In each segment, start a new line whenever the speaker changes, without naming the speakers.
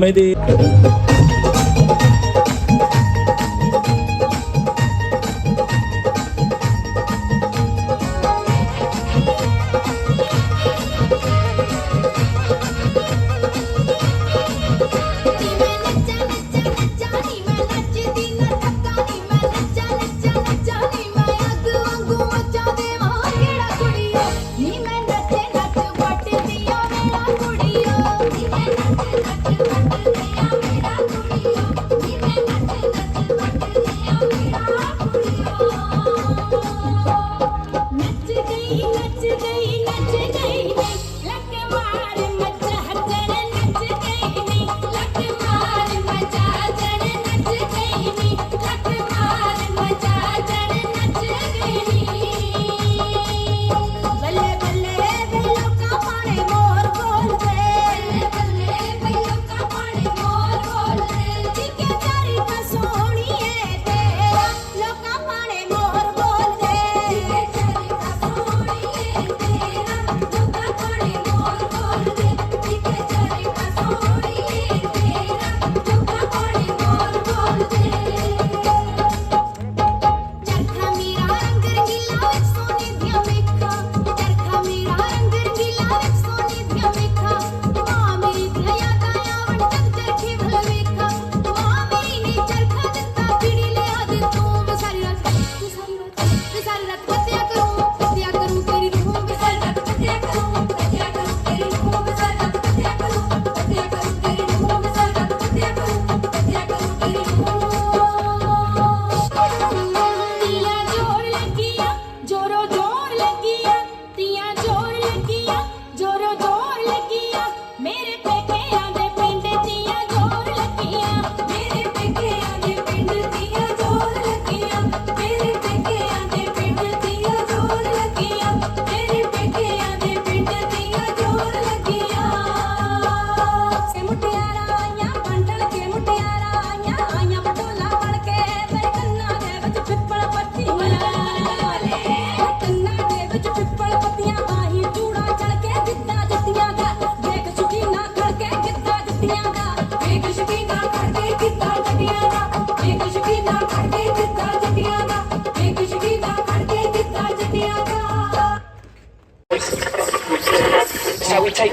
没ม่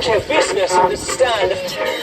future business on the understand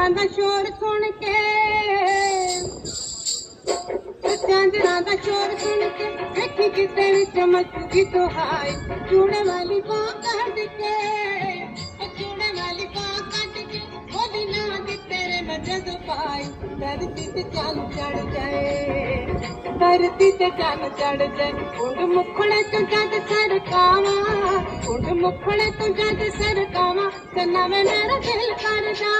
ਜੜਾਂ ਦਾ
ਸ਼ੋਰ ਸੁਣ ਕੇ ਸੱਚਾਂ ਜੜਾਂ ਦਾ ਸ਼ੋਰ ਸੁਣ ਕੇ, ਦੇਖੀ ਕਿਸੇ ਵਿੱਚ ਮੱਚੀ ਤੋਂ ਹਾਈ ਚੂੜੇ ਵਾਲੀ ਬਾਹ ਕੱਢ ਕੇ। ਪਾਈ ਧਰਤੀ ਤੇ ਚੰਨ ਚੜ ਜਾਏ ਧਰਤੀ ਤੇ ਚੰਨ ਚੜ ਜਾਏ। ਉਂਡ ਮੁਖੜੇ ਤੋਂ ਜਦ ਸਰਕਾਵਾ ਉਂਡ ਮੁਖੜੇ ਤੋਂ ਜਦ ਸਰਕਾਵਾ ਕੰਨਾ ਵੇ ਮੇਰਾ ਦਿਲ ਕਰਦਾ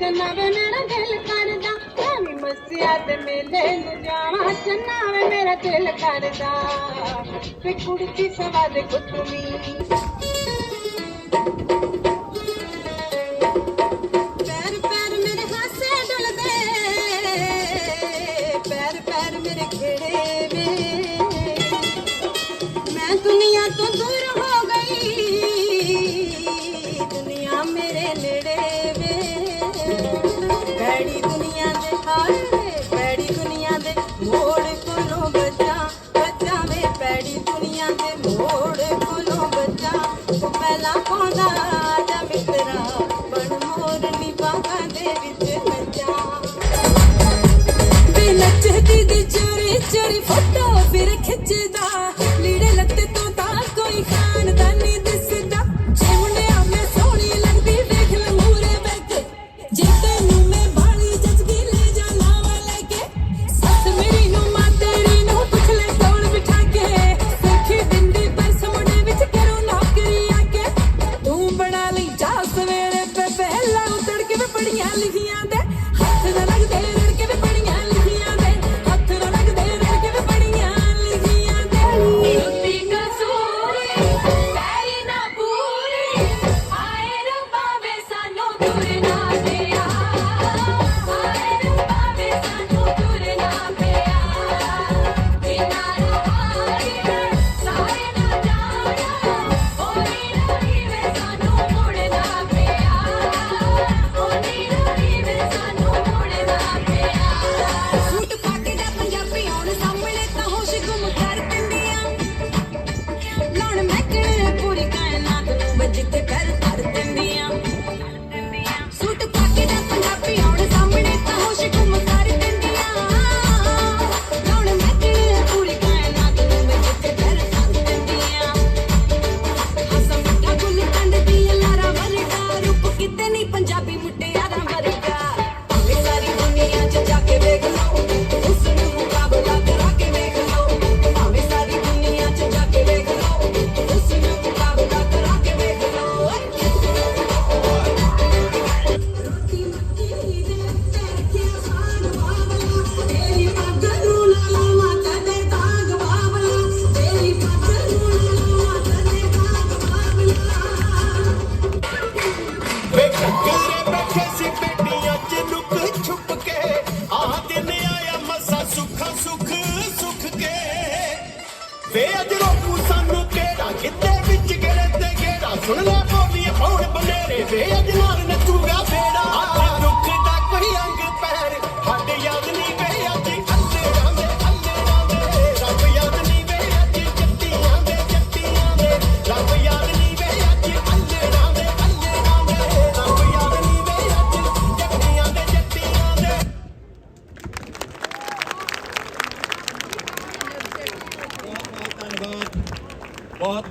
ਕੰਨਾ ਵੇ ਮੇਰਾ ਦਿਲ ਕਰਦਾ। ਮੈਂ ਮਸਿਆ ਤੇ ਮੇਲੇ ਨੂੰ ਜਾਵਾਂ, ਚੰਨਾ ਵੇ ਮੇਰਾ ਦਿਲ ਕਰਦਾ। ਤੇ ਕੁੜਤੀ ਸਵਾਦ ਕੁਤਮੀ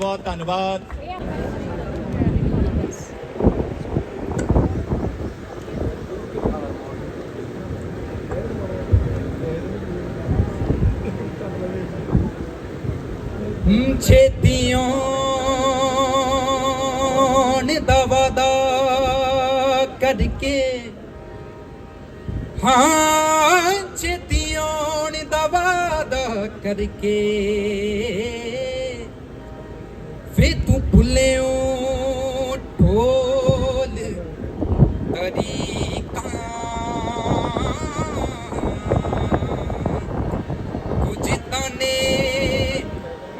ਬਹੁਤ ਧੰਨਵਾਦ।
ਛੇਤੀਆਂ ਦਾ ਕਰਕੇ। ਹਾਂ ਛੇਤੀਓਂ ਦਾ ਵਾਦਾ ਕਰਕੇ।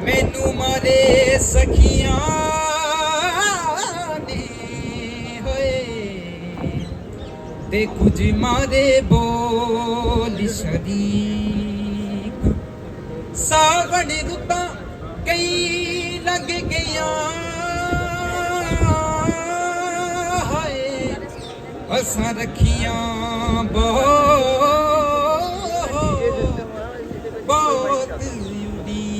ਮੈਨੂੰ ਮਾਰੇ ਸਖੀਆਂ ਨੇ ਹੋਏ ਤੇ ਕੁਝ ਮਾਰੇ ਬੋਲ ਸ਼ਰੀਕ ਸਾਵਣ ਰੁੱਤਾਂ ਕਈ ਲੰਘ ਗਈਆਂ ਅਸਾਂ ਰੱਖੀਆਂ ਬਹੁਤ ਬਹੁਤ ਉਡੀਕ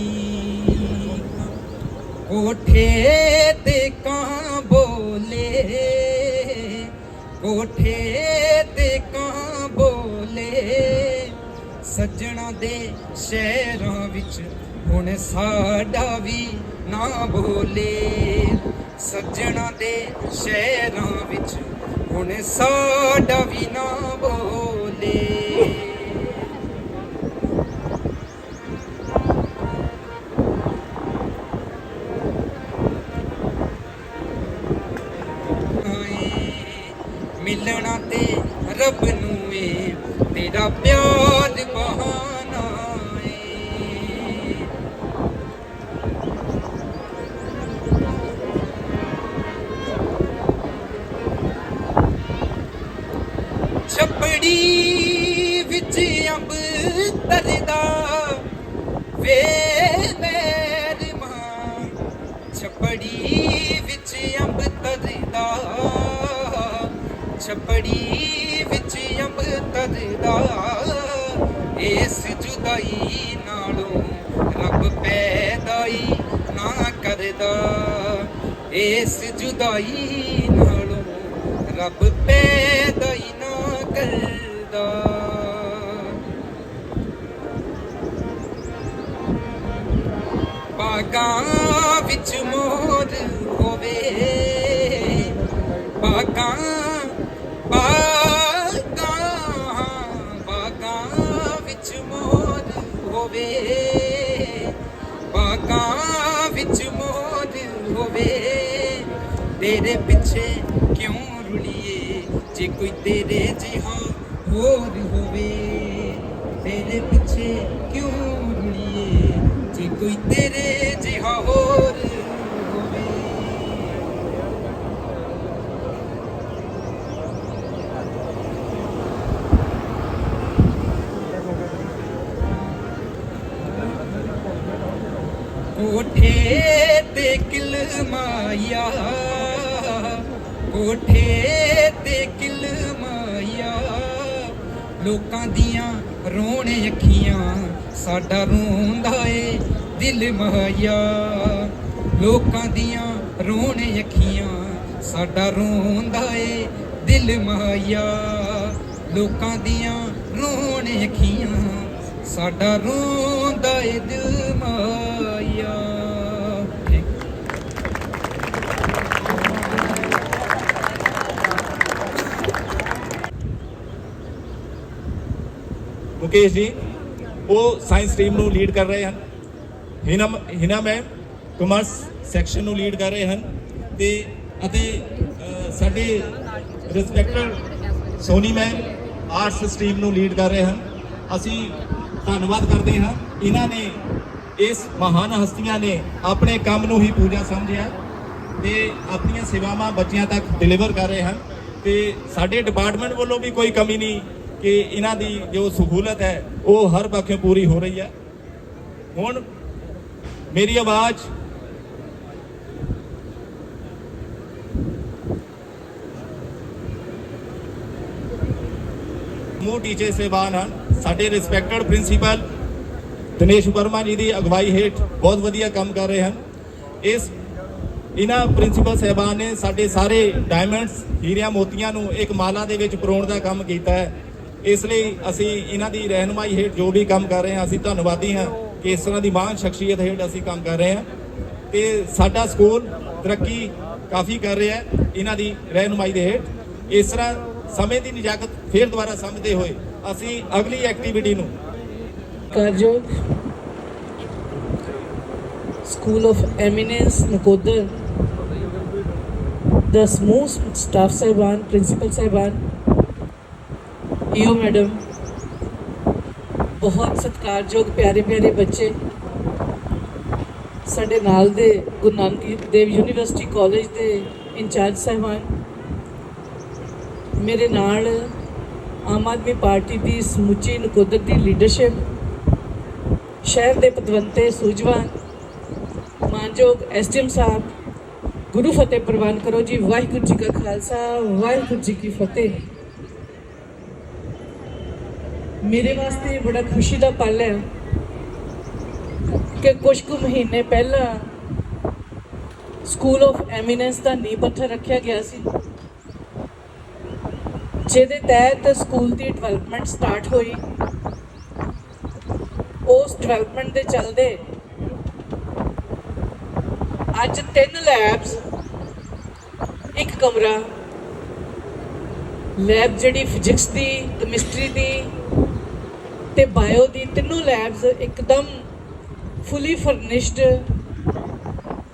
ਕੋਠੇ ਤੇ ਕਾਂ ਬੋਲੇ, ਕੋਠੇ ਤੇ ਕਾਂ ਬੋਲੇ। ਸੱਜਣਾ ਦੇ ਸ਼ਹਿਰਾਂ ਵਿੱਚ ਹੁਣ ਸਾਡਾ ਵੀ ਨਾ ਬੋਲੇ। ਸੱਜਣਾ ਦੇ ਸ਼ਹਿਰਾਂ ਵਿੱਚ ਹੁਣ ਸਾਡਾ ਵੀ ਨਾ ਬੋਲੇ। ਛਪੜੀ ਵਿੱਚ ਅੰਬ ਤਰਦਾ। ਵੇ ਮੇਰੀ ਮਾਂ, ਛਪੜੀ ਵਿੱਚ ਅੰਬ ਤਰਦਾ। ਛੱਪੜੀ ਵਿੱਚ ਅੰਬ ਤਰਦਾ। ਇਸ ਜੁਦਾਈ ਨਾਲੋਂ ਰੱਬ ਪੈਦਾਈ ਨਾ ਕਰਦਾ। ਇਸ ਜੁਦਾਈ ਨਾਲੋਂ ਰੱਬ ਪੈਦਾਈ ਕਰਦਾ ਬਾਗਾਂ ਵਿੱਚ ਮੋਰ ਹੋਵੇ। ਬਾਗਾਂ ਬਾਗਾਂ ਬਾਗਾਂ ਵਿੱਚ ਮੋਰ ਹੋਵੇ। ਬਾਗਾਂ ਵਿੱਚ ਮੋਰ ਹੋਵੇ। ਤੇਰੇ ਪਿੱਛੇ ਜੇ ਕੋਈ ਤੇਰੇ ਜਿਹਾ ਹੋਰ ਹੋਵੇ ਤੇਰੇ ਪਿੱਛੇ ਕਿਉਂ ਰੁਲੀਏ ਜੇ ਕੋਈ ਤੇਰੇ ਜਿਹਾ ਹੋਰ ਹੋਵੇ ਕੋਠੇ ਤੇ ਕਿਲ ਮਾਇਆ ਕੋਠੇ ਤੇ ਕਿਲ ਮਾਇਆ ਲੋਕਾਂ ਦੀਆਂ ਰੋਣ ਅੱਖੀਆਂ ਸਾਡਾ ਰੋਂਦਾ ਏ ਦਿਲ ਮਹਾਇਆ। ਲੋਕਾਂ ਦੀਆਂ ਰੋਣ ਅੱਖੀਆਂ ਸਾਡਾ ਰੋਂਦਾ ਏ ਦਿਲ ਮਹਾਇਆ। ਲੋਕਾਂ ਦੀਆਂ ਰੋਣ ਅੱਖੀਆਂ ਸਾਡਾ ਰੋਂਦਾ ਏ ਦਿਲ ਮਾਇਆ
ਮੁਕੇਸ਼ ਜੀ, ਉਹ ਸਾਇੰਸ ਸਟਰੀਮ ਨੂੰ ਲੀਡ ਕਰ ਰਹੇ ਹਨ। Hina Hina ma'am commerce section ਨੂੰ ਲੀਡ ਕਰ ਰਹੇ ਹਨ ਤੇ ਅਤੇ ਸਾਡੇ respected Soni ma'am arts stream ਨੂੰ ਲੀਡ ਕਰ ਰਹੇ ਹਨ। ਅਸੀਂ ਧੰਨਵਾਦ ਕਰਦੇ ਹਾਂ। ਇਹਨਾਂ ਨੇ ਇਸ ਮਹਾਨ ਹਸਤੀਆਂ ਨੇ ਆਪਣੇ ਕੰਮ ਨੂੰ ਹੀ ਪੂਜਾ ਸਮਝਿਆ
ਤੇ ਆਪਣੀਆਂ ਸੇਵਾਵਾਂ ਬੱਚਿਆਂ ਤੱਕ ਡਿਲੀਵਰ ਕਰ ਰਹੇ ਹਨ ਤੇ ਸਾਡੇ ਡਿਪਾਰਟਮੈਂਟ ਵੱਲੋਂ ਵੀ ਕੋਈ ਕਮੀ ਨਹੀਂ ਕਿ ਇਹਨਾਂ ਦੀ ਜੋ ਸਹੂਲਤ ਹੈ, ਉਹ ਹਰ ਪੱਖੋਂ ਪੂਰੀ ਹੋ ਰਹੀ ਹੈ। ਹੁਣ ਮੇਰੀ ਆਵਾਜ਼ ਮੂ ਟੀਚੇ ਸੇਵਾਨ ਹਨ। ਸਾਡੇ ਰਿਸਪੈਕਟਡ ਪ੍ਰਿੰਸੀਪਲ ਦਿਨੇਸ਼ ਵਰਮਾ ਜੀ ਦੀ ਅਗਵਾਈ ਹੇਠ ਬਹੁਤ ਵਧੀਆ ਕੰਮ ਕਰ ਰਹੇ ਹਨ। ਇਸ ਇਹਨਾਂ ਪ੍ਰਿੰਸੀਪਲ ਸਹਿਬਾਨ ਨੇ ਸਾਡੇ ਸਾਰੇ ਡਾਇਮੰਡਸ ਹੀਰਿਆਂ ਮੋਤੀਆਂ ਨੂੰ ਇੱਕ ਮਾਲਾ ਦੇ ਵਿੱਚ ਪਰੋਣ ਦਾ ਕੰਮ ਕੀਤਾ ਹੈ। ਇਸ ਲਈ ਅਸੀਂ ਇਹਨਾਂ ਦੀ ਰਹਿਨਮਾਈ ਹੇਠ ਜੋ ਵੀ ਕੰਮ ਕਰ ਰਹੇ ਹਾਂ, ਅਸੀਂ ਧੰਨਵਾਦੀ ਹਾਂ ਕਿ ਇਸ ਤਰ੍ਹਾਂ ਦੀ ਮਹਾਨ ਸ਼ਖਸੀਅਤ ਹੇਠ ਅਸੀਂ ਕੰਮ ਕਰ ਰਹੇ ਹਾਂ। ਤੇ ਸਾਡਾ ਸਕੂਲ ਤਰੱਕੀ ਕਾਫੀ ਕਰ ਰਿਹਾ ਹੈ ਇਹਨਾਂ ਦੀ ਰਹਿਨਮਾਈ ਦੇ ਹੇਠ। ਇਸ ਤਰ੍ਹਾਂ ਸਮੇਂ ਦੀ ਨਿਜਾਕਤ ਫੇਰ ਦੁਬਾਰਾ ਸਮਝਦੇ ਹੋਏ ਅਸੀਂ ਅਗਲੀ ਐਕਟੀਵਿਟੀ ਨੂੰ
ਕਰਜੋਗ ਸਕੂਲ ਆਫ ਐਮੀਨੈਂਸ ਨਕੋਦਰ, ਦਾ ਸਮੂਹ ਸਟਾਫ ਸਾਹਿਬਾਨ, ਪ੍ਰਿੰਸੀਪਲ ਸਾਹਿਬਾਨ ਈਓ ਮੈਡਮ ਬਹੁਤ ਸਤਿਕਾਰਯੋਗ, ਪਿਆਰੇ ਪਿਆਰੇ ਬੱਚੇ ਸਾਡੇ ਨਾਲ ਦੇ ਗੁਰੂ ਨਾਨਕ ਦੇਵ ਯੂਨੀਵਰਸਿਟੀ ਕਾਲਜ ਦੇ ਇੰਚਾਰਜ ਸਾਹਿਬਾਨ, ਮੇਰੇ ਨਾਲ ਆਮ ਆਦਮੀ ਪਾਰਟੀ ਦੀ ਸਮੁੱਚੀ ਨਕੋਦਰ ਦੀ ਲੀਡਰਸ਼ਿਪ ਸ਼ਹਿਰ ਦੇ ਪਤਵੰਤੇ ਸੂਝਵਾਨ, ਮਾਨਯੋਗ ਐਸਡੀਐਮ ਸਾਹਿਬ, ਗੁਰੂ ਫਤਿਹ ਪ੍ਰਵਾਨ ਕਰੋ ਜੀ, ਵਾਹਿਗੁਰੂ ਜੀ ਕਾ ਖਾਲਸਾ, ਵਾਹਿਗੁਰੂ ਜੀ ਕੀ ਫਤਿਹ। ਮੇਰੇ ਵਾਸਤੇ ਬੜਾ ਖੁਸ਼ੀ ਦਾ ਪਲ ਹੈ ਕਿ ਕੁਝ ਕੁ ਮਹੀਨੇ ਪਹਿਲਾਂ ਸਕੂਲ ਆਫ ਐਮੀਨੈਂਸ ਦਾ ਨੀਂਹ ਪੱਥਰ ਰੱਖਿਆ ਗਿਆ ਸੀ, ਜਿਹਦੇ ਤਹਿਤ ਸਕੂਲ ਦੀ ਡਿਵੈਲਪਮੈਂਟ ਸਟਾਰਟ ਹੋਈ। ਉਸ ਡਿਵੈਲਪਮੈਂਟ ਦੇ ਚੱਲਦੇ ਅੱਜ ਤਿੰਨ ਲੈਬਸ ਇੱਕ ਕਮਰਾ। ਲੈਬ ਜਿਹੜੀ ਫਿਜ਼ਿਕਸ ਦੀ ਕੈਮਿਸਟਰੀ ਦੀ ਤੇ ਬਾਇਓ ਦੀ ਤਿੰਨੋਂ ਲੈਬਸ ਇੱਕਦਮ ਫੁੱਲੀ ਫਰਨਿਸ਼ਡ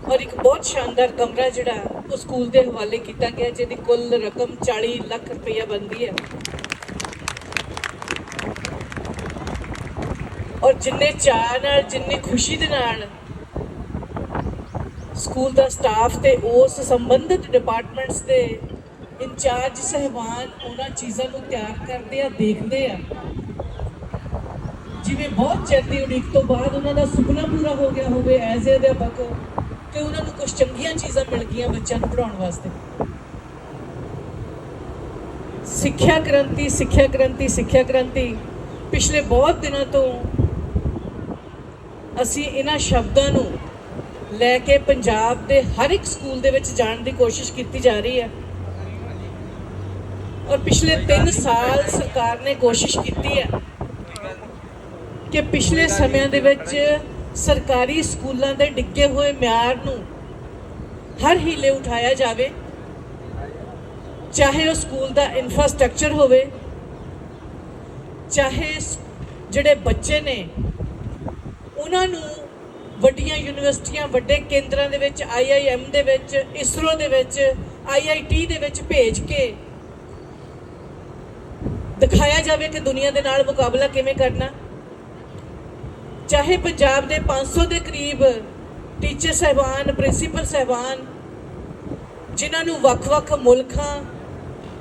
ਔਰ ਇੱਕ ਬਹੁਤ ਸ਼ਾਨਦਾਰ ਕਮਰਾ ਜਿਹੜਾ ਉਹ ਸਕੂਲ ਦੇ ਹਵਾਲੇ ਕੀਤਾ ਗਿਆ, ਜਿਹਦੀ ਕੁੱਲ ਰਕਮ 40 ਲੱਖ ਰੁਪਈਆ ਬਣਦੀ ਹੈ। ਔਰ ਜਿੰਨੇ ਚਾਅ ਨਾਲ, ਜਿੰਨੀ ਖੁਸ਼ੀ ਦੇ ਨਾਲ ਸਕੂਲ ਦਾ ਸਟਾਫ ਤੇ ਉਸ ਸੰਬੰਧਿਤ ਡਿਪਾਰਟਮੈਂਟਸ ਦੇ ਇੰਚਾਰਜ, ਸਹਿਬਾਨ ਉਹਨਾਂ ਚੀਜ਼ਾਂ ਨੂੰ ਤਿਆਰ ਕਰਦੇ ਆ, ਦੇਖਦੇ ਆ। ਜਿਵੇਂ ਬਹੁਤ ਚਿਰ ਉਡੀਕ ਤੋਂ ਬਾਅਦ ਉਹਨਾਂ ਦਾ ਸੁਪਨਾ ਪੂਰਾ ਹੋ ਗਿਆ ਹੋਵੇ ਐਜ਼ ਏ ਅਧਿਆਪਕ, ਤੇ ਉਹਨਾਂ ਨੂੰ ਕੁਝ ਚੰਗੀਆਂ ਚੀਜ਼ਾਂ ਮਿਲ ਗਈਆਂ ਬੱਚਿਆਂ ਨੂੰ ਪੜਾਉਣ ਵਾਸਤੇ। ਸਿੱਖਿਆ ਕ੍ਰਾਂਤੀ ਸਿੱਖਿਆ ਕ੍ਰਾਂਤੀ ਸਿੱਖਿਆ ਕ੍ਰਾਂਤੀ, ਪਿਛਲੇ ਬਹੁਤ ਦਿਨਾਂ ਤੋਂ ਅਸੀਂ ਇਹਨਾਂ ਸ਼ਬਦਾਂ ਨੂੰ ਲੈ ਕੇ ਪੰਜਾਬ ਦੇ ਹਰ ਇੱਕ ਸਕੂਲ ਦੇ ਵਿੱਚ ਜਾਣ ਦੀ ਕੋਸ਼ਿਸ਼ ਕੀਤੀ ਜਾ ਰਹੀ ਹੈ। ਔਰ ਪਿਛਲੇ 3 ਸਾਲ ਸਰਕਾਰ ਨੇ ਕੋਸ਼ਿਸ਼ ਕੀਤੀ ਹੈ ਕਿ ਪਿਛਲੇ ਸਮਿਆਂ ਦੇ ਵਿੱਚ ਸਰਕਾਰੀ ਸਕੂਲਾਂ ਦੇ ਡਿੱਗੇ ਹੋਏ ਮਿਆਰ ਨੂੰ ਹਰ ਹੀਲੇ ਉਠਾਇਆ ਜਾਵੇ, ਚਾਹੇ ਉਹ ਸਕੂਲ ਦਾ ਇਨਫਰਾਸਟ੍ਰਕਚਰ ਹੋਵੇ, ਚਾਹੇ ਜਿਹੜੇ ਬੱਚੇ ਨੇ, ਉਹਨਾਂ ਨੂੰ ਵੱਡੀਆਂ ਯੂਨੀਵਰਸਿਟੀਆਂ, ਵੱਡੇ ਕੇਂਦਰਾਂ ਦੇ ਵਿੱਚ ਆਈਆਈਐਮ ਦੇ ਵਿੱਚ, ਇਸਰੋ ਦੇ ਵਿੱਚ ਆਈਆਈਟੀ ਦੇ ਵਿੱਚ ਭੇਜ ਕੇ ਦਿਖਾਇਆ ਜਾਵੇ ਕਿ ਦੁਨੀਆ ਦੇ ਨਾਲ ਮੁਕਾਬਲਾ ਕਿਵੇਂ ਕਰਨਾ। ਚਾਹੇ ਪੰਜਾਬ ਦੇ 500 ਦੇ ਕਰੀਬ ਟੀਚਰ ਸਹਿਬਾਨ ਪ੍ਰਿੰਸੀਪਲ ਸਹਿਬਾਨ, ਜਿਨ੍ਹਾਂ ਨੂੰ ਵੱਖ-ਵੱਖ ਮੁਲਕਾਂ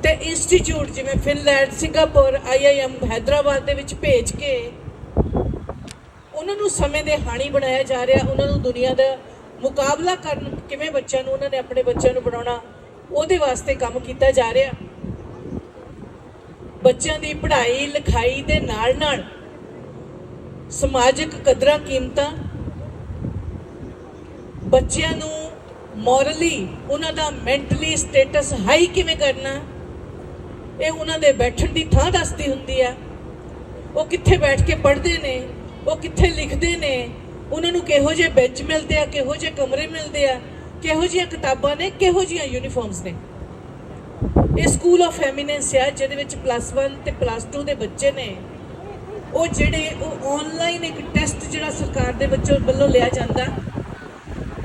ਤੇ ਇੰਸਟੀਚਿਊਟ ਜਿਵੇਂ ਫਿਨਲੈਂਡ ਸਿੰਗਾਪੁਰ ਆਈਆਈਐਮ ਹైదరాబాద్ ਦੇ ਵਿੱਚ ਭੇਜ ਕੇ ਉਹਨਾਂ ਨੂੰ ਸਮੇਂ ਦੇ ਹਾਣੀ ਬਣਾਇਆ ਜਾ ਰਿਹਾ, ਉਹਨਾਂ ਨੂੰ ਦੁਨੀਆ ਦਾ ਮੁਕਾਬਲਾ ਕਰਨ ਕਿਵੇਂ ਬੱਚਿਆਂ ਨੂੰ, ਉਹਨਾਂ ਨੇ ਆਪਣੇ ਬੱਚਿਆਂ ਨੂੰ ਬਣਾਉਣਾ, ਉਹਦੇ ਵਾਸਤੇ ਕੰਮ ਕੀਤਾ ਜਾ ਰਿਹਾ। ਬੱਚਿਆਂ ਦੀ ਪੜ੍ਹਾਈ, ਲਿਖਾਈ ਦੇ ਨਾਲ ਨਾਲ ਸਮਾਜਿਕ ਕਦਰਾਂ ਕੀਮਤਾਂ ਬੱਚਿਆਂ ਨੂੰ ਮੋਰਲੀ ਉਹਨਾਂ ਦਾ ਮੈਂਟਲੀ ਸਟੇਟਸ ਹਾਈ ਕਿਵੇਂ ਕਰਨਾ, ਇਹ ਉਹਨਾਂ ਦੇ ਬੈਠਣ ਦੀ ਥਾਂ ਦੱਸਦੀ ਹੁੰਦੀ ਆ। ਉਹ ਕਿੱਥੇ ਬੈਠ ਕੇ ਪੜ੍ਹਦੇ ਨੇ, ਉਹ ਕਿੱਥੇ ਲਿਖਦੇ ਨੇ, ਉਹਨਾਂ ਨੂੰ ਕਿਹੋ ਜਿਹੇ ਬੈਂਚ ਮਿਲਦੇ ਆ, ਕਿਹੋ ਜਿਹੇ ਕਮਰੇ ਮਿਲਦੇ ਆ, ਕਿਹੋ ਜਿਹੀਆਂ ਕਿਤਾਬਾਂ ਨੇ, ਕਿਹੋ ਜਿਹੀਆਂ ਯੂਨੀਫਾਰਮਸ ਨੇ। ਇਹ ਸਕੂਲ ਆਫ ਐਮੀਨੈਂਸ ਆ, ਜਿਹਦੇ ਵਿੱਚ ਪਲੱਸ 1 ਤੇ ਪਲੱਸ 2 ਦੇ ਬੱਚੇ ਨੇ। ਉਹ ਜਿਹੜੇ ਉਹ ਆਨਲਾਈਨ ਇੱਕ ਟੈਸਟ ਜਿਹੜਾ ਸਰਕਾਰ ਦੇ ਬੱਚੋਂ ਵੱਲੋਂ ਲਿਆ ਜਾਂਦਾ।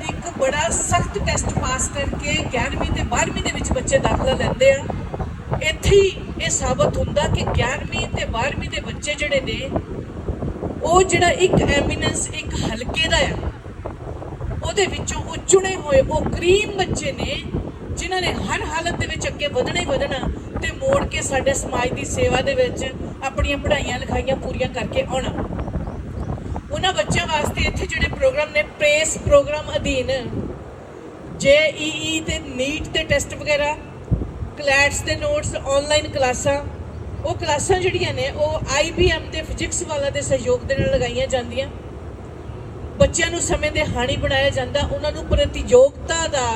ਇੱਕ ਬੜਾ ਸਖਤ ਟੈਸਟ ਪਾਸ ਕਰਕੇ 11ਵੀਂ ਤੇ 12ਵੀਂ ਦੇ ਵਿੱਚ ਬੱਚੇ ਦਾਖਲਾ ਲੈਂਦੇ ਆ। ਇੱਥੇ ਹੀ ਇਹ ਸਾਬਤ ਹੁੰਦਾ ਕਿ 11ਵੀਂ ਤੇ 12ਵੀਂ ਦੇ ਬੱਚੇ ਜਿਹੜੇ ਨੇ, ਉਹ ਜਿਹੜਾ ਇੱਕ ਐਮੀਨੈਂਸ ਇੱਕ ਹਲਕੇ ਦਾ ਆ, ਉਹਦੇ ਵਿੱਚੋਂ ਉਹ ਚੁਣੇ ਹੋਏ ਉਹ ਕਰੀਮ ਬੱਚੇ ਨੇ ਜਿਨ੍ਹਾਂ ਨੇ ਹਰ ਹਾਲਤ ਦੇ ਵਿੱਚ ਅੱਗੇ ਵਧਣਾ ਹੀ ਵਧਣਾ ਤੇ ਮੋੜ ਕੇ ਸਾਡੇ ਸਮਾਜ ਦੀ ਸੇਵਾ ਦੇ ਵਿੱਚ ਆਪਣੀਆਂ ਪੜ੍ਹਾਈਆਂ ਲਿਖਾਈਆਂ ਪੂਰੀਆਂ ਕਰਕੇ ਆਉਣਾ। ਉਹਨਾਂ ਬੱਚਿਆਂ ਵਾਸਤੇ ਇੱਥੇ ਜਿਹੜੇ ਪ੍ਰੋਗਰਾਮ ਨੇ, ਪ੍ਰੇਸ ਪ੍ਰੋਗਰਾਮ ਅਧੀਨ, ਜੇਈਈ ਤੇ ਨੀਟ ਦੇ ਟੈਸਟ ਵਗੈਰਾ, ਕਲੈਟਸ ਦੇ ਨੋਟਸ ਆਨਲਾਈਨ ਕਲਾਸਾਂ, ਉਹ ਕਲਾਸਾਂ ਜਿਹੜੀਆਂ ਨੇ, ਉਹ ਆਈਬੀਐਮ ਤੇ ਫਿਜ਼ਿਕਸ ਵਾਲਾ ਦੇ ਸਹਿਯੋਗ ਦੇ ਨਾਲ ਲਗਾਈਆਂ ਜਾਂਦੀਆਂ। ਬੱਚਿਆਂ ਨੂੰ ਸਮੇਂ ਦੇ ਹਾਣੀ ਬਣਾਇਆ ਜਾਂਦਾ, ਉਹਨਾਂ ਨੂੰ ਪ੍ਰਤੀਯੋਗਤਾ ਦਾ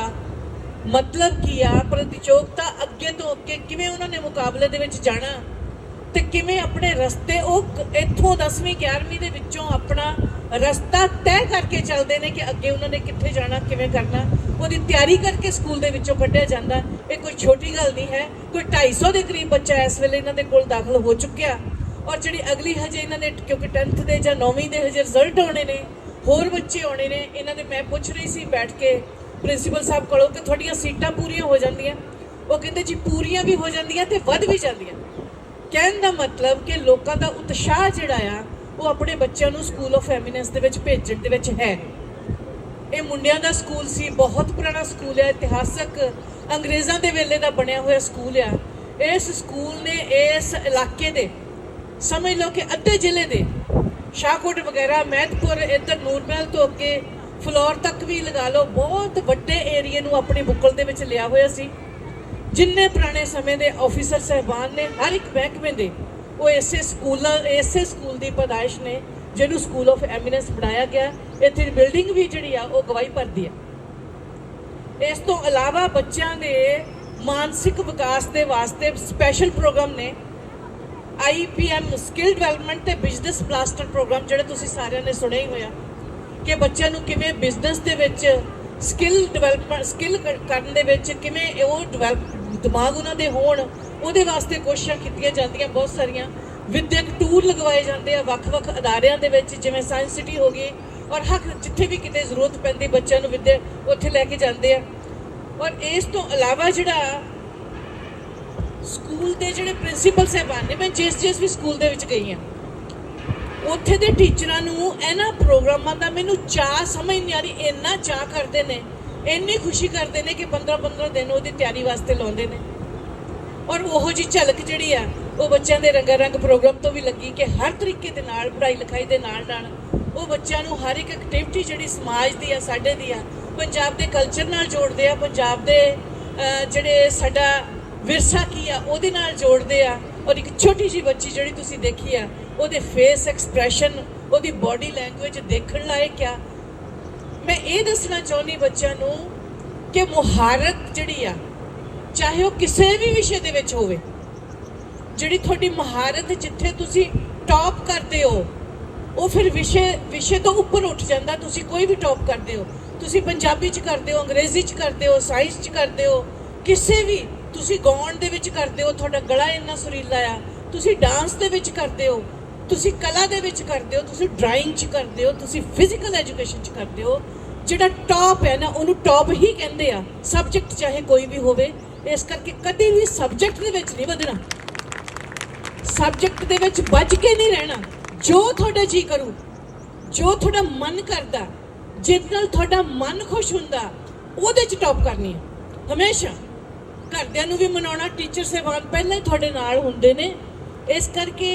ਮਤਲਬ ਕੀ ਆ? ਪ੍ਰਤੀਯੋਗਤਾ ਅੱਗੇ ਤੋਂ ਅੱਗੇ ਕਿਵੇਂ ਉਹਨਾਂ ਨੇ ਮੁਕਾਬਲੇ ਦੇ ਵਿੱਚ ਜਾਣਾ? ਤੇ ਕਿਵੇਂ ਆਪਣੇ ਰਸਤੇ ਉਹ ਇੱਥੋਂ 10ਵੀਂ 11ਵੀਂ ਦੇ ਵਿੱਚੋਂ ਆਪਣਾ ਰਸਤਾ ਤੈਅ ਕਰਕੇ ਚੱਲਦੇ ਨੇ ਕਿ ਅੱਗੇ ਉਹਨਾਂ ਨੇ ਕਿੱਥੇ ਜਾਣਾ, ਕਿਵੇਂ ਕਰਨਾ? ਉਹਦੀ ਤਿਆਰੀ ਕਰਕੇ ਸਕੂਲ ਦੇ ਵਿੱਚੋਂ ਕੱਢਿਆ ਜਾਂਦਾ। ਇਹ ਕੋਈ ਛੋਟੀ ਗੱਲ ਨਹੀਂ ਹੈ। ਕੋਈ 250 ਦੇ ਕਰੀਬ ਬੱਚਾ ਇਸ ਵੇਲੇ ਇਹਨਾਂ ਦੇ ਕੋਲ ਦਾਖਲ ਹੋ ਚੁੱਕਿਆ। ਔਰ ਜਿਹੜੀ ਅਗਲੀ ਹਜੇ ਇਹਨਾਂ ਦੇ, ਕਿਉਂਕਿ 10th ਦੇ ਜਾਂ 9ਵੀਂ ਦੇ ਹਜੇ ਰਿਜ਼ਲਟ ਆਉਣੇ ਨੇ, ਹੋਰ ਬੱਚੇ ਆਉਣੇ ਨੇ, ਇਹਨਾਂ ਦੇ ਮੈਂ ਪੁੱਛ ਰਹੀ ਸੀ ਬੈਠ ਕੇ ਪ੍ਰਿੰਸੀਪਲ ਸਾਹਿਬ ਕੋਲੋਂ ਕਿ ਤੁਹਾਡੀਆਂ ਸੀਟਾਂ ਪੂਰੀਆਂ ਹੋ ਜਾਂਦੀਆਂ। ਉਹ ਕਹਿੰਦੇ ਜੀ ਪੂਰੀਆਂ ਵੀ ਹੋ ਜਾਂਦੀਆਂ ਤੇ ਵੱਧ ਵੀ ਜਾਂਦੀਆਂ। ਕਹਿਣ ਦਾ ਮਤਲਬ ਕਿ ਲੋਕਾਂ ਦਾ ਉਤਸ਼ਾਹ ਜਿਹੜਾ ਆ, ਉਹ ਆਪਣੇ ਬੱਚਿਆਂ ਨੂੰ ਸਕੂਲ ਆਫ ਐਮੀਨੈਂਸ ਦੇ ਵਿੱਚ ਭੇਜਣ ਦੇ ਵਿੱਚ ਹੈ ਇਹ ਮੁੰਡਿਆਂ ਦਾ ਸਕੂਲ ਸੀ, ਬਹੁਤ ਪੁਰਾਣਾ ਸਕੂਲ ਹੈ ਇਤਿਹਾਸਕ ਅੰਗਰੇਜ਼ਾਂ ਦੇ ਵੇਲੇ ਦਾ ਬਣਿਆ ਹੋਇਆ ਸਕੂਲ ਆ। ਇਸ ਸਕੂਲ ਨੇ ਇਸ ਇਲਾਕੇ ਦੇ, ਸਮਝ ਲਓ ਕਿ ਅੱਧੇ ਜ਼ਿਲ੍ਹੇ ਦੇ, ਸ਼ਾਹਕੋਟ ਵਗੈਰਾ, ਮਹਿਤਪੁਰ, ਇੱਧਰ ਨੂਰਮਹਿਲ ਤੋਂ ਅੱਗੇ ਫਲੋਰ ਤੱਕ ਵੀ ਲਗਾ ਲਓ। ਬਹੁਤ ਵੱਡੇ ਏਰੀਏ ਨੂੰ ਆਪਣੀ ਬੁੱਕਲ ਦੇ ਵਿੱਚ ਲਿਆ ਹੋਇਆ ਸੀ। ਜਿੰਨੇ ਪੁਰਾਣੇ ਸਮੇਂ ਦੇ ਆਫੀਸਰ ਸਹਿਬਾਨ ਨੇ, ਹਰ ਇੱਕ ਮਹਿਕਮੇ ਦੇ, ਉਹ ਇਸੇ ਸਕੂਲ ਇਸੇ ਸਕੂਲ ਦੀ ਪਦਾਇਸ਼ ਨੇ, ਜਿਹਨੂੰ ਸਕੂਲ ਆਫ ਐਮੀਨੈਂਸ ਬਣਾਇਆ ਗਿਆ ਇੱਥੇ ਦੀ ਬਿਲਡਿੰਗ ਵੀ ਜਿਹੜੀ ਆ, ਉਹ ਗਵਾਹੀ ਭਰਦੀ ਆ। ਇਸ ਤੋਂ ਇਲਾਵਾ ਬੱਚਿਆਂ ਦੇ ਮਾਨਸਿਕ ਵਿਕਾਸ ਦੇ ਵਾਸਤੇ ਸਪੈਸ਼ਲ ਪ੍ਰੋਗਰਾਮ ਨੇ। ਆਈਪੀਐਮ ਸਕਿੱਲ ਡਿਵੈਲਪਮੈਂਟ ਤੇ ਬਿਜ਼ਨਸ ਬਲਾਸਟਰ ਪ੍ਰੋਗਰਾਮ ਜਿਹੜੇ ਤੁਸੀਂ ਸਾਰਿਆਂ ਨੇ ਸੁਣਿਆ ਹੀ ਹੋਇਆ। ਕਿ ਬੱਚਿਆਂ ਨੂੰ ਕਿਵੇਂ ਬਿਜ਼ਨਸ ਦੇ ਵਿੱਚ ਸਕਿੱਲ ਡਿਵੈਲਪਮੈਂਟ ਸਕਿੱਲ ਕਰਨ ਦੇ ਵਿੱਚ ਕਿਵੇਂ ਉਹ ਡਿਵੈਲਪ ਦਿਮਾਗ ਉਹਨਾਂ ਦੇ ਹੋਣ, ਉਹਦੇ ਵਾਸਤੇ ਕੋਸ਼ਿਸ਼ਾਂ ਕੀਤੀਆਂ ਜਾਂਦੀਆਂ ਬਹੁਤ ਸਾਰੀਆਂ। ਵਿਦਿਅਕ ਟੂਰ ਲਗਵਾਏ ਜਾਂਦੇ ਆ ਵੱਖ-ਵੱਖ ਅਦਾਰਿਆਂ ਦੇ ਵਿੱਚ, ਜਿਵੇਂ ਸਾਇੰਸ ਸਿਟੀ ਹੋ ਗਈ ਔਰ ਹੱਕ ਜਿੱਥੇ ਵੀ ਕਿਤੇ ਜ਼ਰੂਰਤ ਪੈਂਦੀ ਬੱਚਿਆਂ ਨੂੰ ਵਿਦਿਆ ਉੱਥੇ ਲੈ ਕੇ ਜਾਂਦੇ ਆ। ਔਰ ਇਸ ਤੋਂ ਇਲਾਵਾ ਜਿਹੜਾ ਸਕੂਲ ਦੇ ਜਿਹੜੇ ਪ੍ਰਿੰਸੀਪਲ ਸਾਹਿਬਾਨ ਨੇ, ਮੈਂ ਜਿਸ ਜਿਸ ਵੀ ਸਕੂਲ ਦੇ ਵਿੱਚ ਗਈ ਹਾਂ ਉੱਥੇ ਦੇ ਟੀਚਰਾਂ ਨੂੰ, ਇਹਨਾਂ ਪ੍ਰੋਗਰਾਮਾਂ ਦਾ ਮੈਨੂੰ ਚਾਹ ਸਮਝ ਨਹੀਂ ਆ ਰਹੀ, ਇੰਨਾ ਚਾਹ ਕਰਦੇ ਨੇ, ਇੰਨੀ ਖੁਸ਼ੀ ਕਰਦੇ ਨੇ ਕਿ 15-15 ਦਿਨ ਉਹਦੀ ਤਿਆਰੀ ਵਾਸਤੇ ਲਾਉਂਦੇ ਨੇ। ਔਰ ਉਹੋ ਜੀ ਝਲਕ ਜਿਹੜੀ ਆ, ਉਹ ਬੱਚਿਆਂ ਦੇ ਰੰਗਾ ਰੰਗ ਪ੍ਰੋਗਰਾਮ ਤੋਂ ਵੀ ਲੱਗੀ ਕਿ ਹਰ ਤਰੀਕੇ ਦੇ ਨਾਲ ਪੜ੍ਹਾਈ ਲਿਖਾਈ ਦੇ ਨਾਲ ਨਾਲ, ਉਹ ਬੱਚਿਆਂ ਨੂੰ ਹਰ ਇੱਕ ਐਕਟੀਵਿਟੀ ਜਿਹੜੀ ਸਮਾਜ ਦੀ ਆ, ਸਾਡੇ ਦੀ ਆ, ਪੰਜਾਬ ਦੇ ਕਲਚਰ ਨਾਲ ਜੋੜਦੇ ਆ, ਪੰਜਾਬ ਦੇ ਜਿਹੜੇ ਸਾਡਾ ਵਿਰਸਾ ਕੀ ਆ, ਉਹਦੇ ਨਾਲ ਜੋੜਦੇ ਆ। ਔਰ ਇੱਕ ਛੋਟੀ ਜੀ ਬੱਚੀ ਜਿਹੜੀ ਤੁਸੀਂ ਦੇਖੀ ਆ ਉਹਦੇ ਫੇਸ ਐਕਸਪ੍ਰੈਸ਼ਨ ਉਹਦੀ ਬਾਡੀ ਲੈਂਗੁਏਜ ਦੇਖਣ ਲਾਇਕ ਆ। ਮੈਂ ਇਹ ਦੱਸਣਾ ਚਾਹੁੰਦੀ ਬੱਚਿਆਂ ਨੂੰ ਕਿ ਮੁਹਾਰਤ ਜਿਹੜੀ ਆ, ਚਾਹੇ ਉਹ ਕਿਸੇ ਵੀ ਵਿਸ਼ੇ ਦੇ ਵਿੱਚ ਹੋਵੇ, ਜਿਹੜੀ ਤੁਹਾਡੀ ਮਹਾਰਤ ਜਿੱਥੇ ਤੁਸੀਂ ਟੌਪ ਕਰਦੇ ਹੋ, ਉਹ ਫਿਰ ਵਿਸ਼ੇ ਵਿਸ਼ੇ ਤੋਂ ਉੱਪਰ ਉੱਠ ਜਾਂਦਾ, ਤੁਸੀਂ ਕੋਈ ਵੀ ਟੌਪ ਕਰਦੇ ਹੋ। ਤੁਸੀਂ ਪੰਜਾਬੀ ਚ ਕਰਦੇ ਹੋ, ਅੰਗਰੇਜ਼ੀ ਚ ਕਰਦੇ ਹੋ ਸਾਇੰਸ ਚ ਕਰਦੇ ਹੋ, ਕਿਸੇ ਵੀ ਤੁਸੀਂ ਗਾਉਣ ਦੇ ਵਿੱਚ ਕਰਦੇ ਹੋ, ਤੁਹਾਡਾ ਗਲਾ ਇੰਨਾ ਸੁਰੀਲਾ ਆ, ਤੁਸੀਂ ਡਾਂਸ ਦੇ ਵਿੱਚ ਕਰਦੇ ਹੋ ਤੁਸੀਂ ਕਲਾ ਦੇ ਵਿੱਚ ਕਰਦੇ ਹੋ, ਤੁਸੀਂ ਡਰਾਇੰਗ ਚ ਕਰਦੇ ਹੋ, ਤੁਸੀਂ ਫਿਜ਼ੀਕਲ ਐਜੂਕੇਸ਼ਨ ਚ ਕਰਦੇ ਹੋ, ਜਿਹੜਾ ਟੌਪ ਹੈ ਨਾ, ਉਹਨੂੰ ਟੌਪ ਹੀ ਕਹਿੰਦੇ ਆ। ਸਬਜੈਕਟ ਚਾਹੇ ਕੋਈ ਵੀ ਹੋਵੇ, ਇਸ ਕਰਕੇ ਕਦੇ ਵੀ ਸਬਜੈਕਟ ਦੇ ਵਿੱਚ ਨਹੀਂ ਵਧਣਾ। ਸਬਜੈਕਟ ਦੇ ਵਿੱਚ ਵੱਜ ਕੇ ਨਹੀਂ ਰਹਿਣਾ। ਜੋ ਤੁਹਾਡਾ ਜੀ ਕਰੂ, ਜੋ ਤੁਹਾਡਾ ਮਨ ਕਰਦਾ, ਜਿਸ ਨਾਲ ਤੁਹਾਡਾ ਮਨ ਖੁਸ਼ ਹੁੰਦਾ, ਉਹਦੇ ਚ ਟੌਪ ਕਰਨੀ ਹੈ ਹਮੇਸ਼ਾ। ਘਰਦਿਆਂ ਨੂੰ ਵੀ ਮਨਾਉਣਾ ਟੀਚਰ ਸੇਵਾਨ ਪਹਿਲਾਂ ਹੀ ਤੁਹਾਡੇ ਨਾਲ ਹੁੰਦੇ ਨੇ। ਇਸ ਕਰਕੇ